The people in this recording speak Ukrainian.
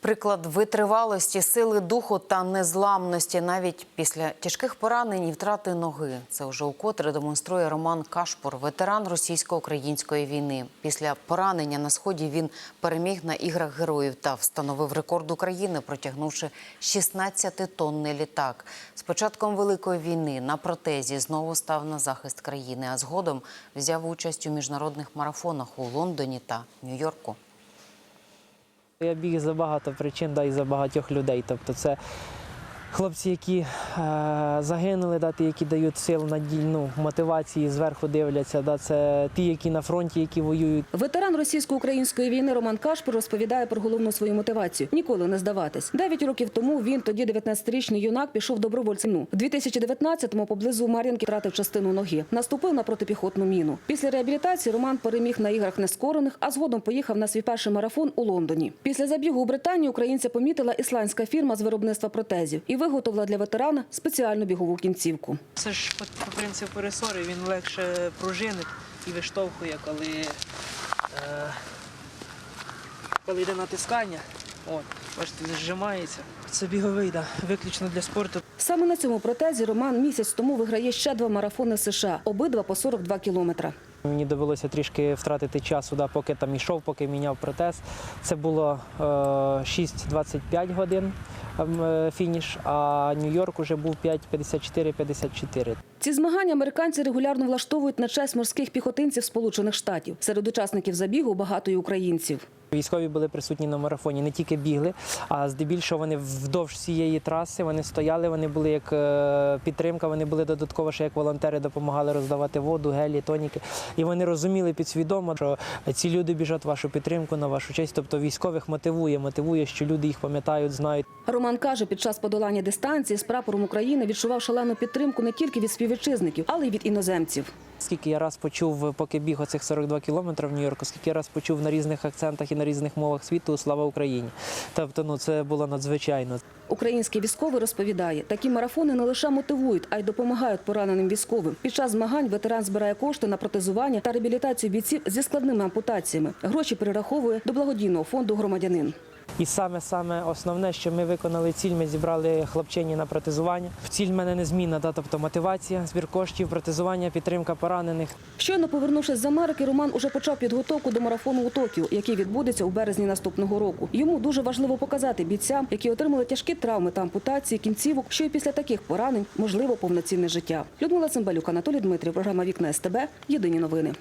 Приклад витривалості, сили духу та незламності навіть після тяжких поранень і втрати ноги. Це вже укотре демонструє Роман Кашпур, ветеран російсько-української війни. Після поранення на сході він переміг на іграх героїв та встановив рекорд України, протягнувши 16-тонний літак. З початком великої війни на протезі знову став на захист країни, а згодом взяв участь у міжнародних марафонах у Лондоні та Нью-Йорку. Я біг за багато причин, да, і за багатьох людей. Тобто це хлопці, які е, загинули, да, ті, які дають сил, надій, ну, мотивації, зверху дивляться. Да, це ті, які на фронті, які воюють. Ветеран російсько-української війни Роман Кашпур розповідає про головну свою мотивацію – ніколи не здаватись. Дев'ять років тому він, тоді 19-річний юнак, пішов добровольцем. Ну, В 2019-му поблизу Мар'їнки втратив частину ноги. Наступив на протипіхотну міну. Після реабілітації Роман переміг на іграх нескорених, а згодом поїхав на свій перший марафон у Лондоні. Після забігу у Британії українця помітила ісландська фірма з виробництва протезів і виготовила для ветерана спеціальну бігову кінцівку. Це ж по, принципу ресори, він легше пружинить і виштовхує, коли, е, коли йде натискання. От, бачите, зжимається. Це біговий, да, виключно для спорту. Саме на цьому протезі Роман місяць тому виграє ще два марафони США, обидва по 42 кілометра. Мені довелося трішки втратити часу, да, поки там йшов, поки міняв протез. Це було е, 6-25 годин ем, е, фініш, а Нью-Йорк уже був 5.54-54. Ці змагання американці регулярно влаштовують на честь морських піхотинців Сполучених Штатів. Серед учасників забігу багато й українців. Військові були присутні на марафоні, не тільки бігли, а здебільшого вони вздовж всієї траси вони стояли, вони були як е, підтримка, вони були додатково ще як волонтери, допомагали роздавати воду, гелі, тоніки. І вони розуміли підсвідомо, що ці люди біжать вашу підтримку, на вашу честь. Тобто військових мотивує, мотивує, що люди їх пам'ятають, знають. Роман каже, під час подолання дистанції з прапором України відчував шалену підтримку не тільки від співвітчизників, але й від іноземців. Скільки я раз почув, поки біг оцих 42 кілометри в Нью-Йорку, скільки я раз почув на різних акцентах і на різних мовах світу Слава Україні. Тобто, ну це було надзвичайно. Український військовий розповідає, такі марафони не лише мотивують, а й допомагають пораненим військовим. Під час змагань ветеран збирає кошти на протезування та реабілітацію бійців зі складними ампутаціями. Гроші перераховує до благодійного фонду громадянин. І саме саме основне, що ми виконали ціль, ми зібрали хлопчині на протезування. Ціль в мене незмінна, да, тобто мотивація, збір коштів, протезування, підтримка поранених. Щойно повернувшись з Америки, Роман уже почав підготовку до марафону у Токіо, який відбудеться у березні наступного року. Йому дуже важливо показати бійцям, які отримали тяжкі травми та ампутації кінцівок, що і після таких поранень можливо повноцінне життя. Людмила Цимбалюк, Анатолій Дмитрів, програма Вікна СТБ. Єдині новини.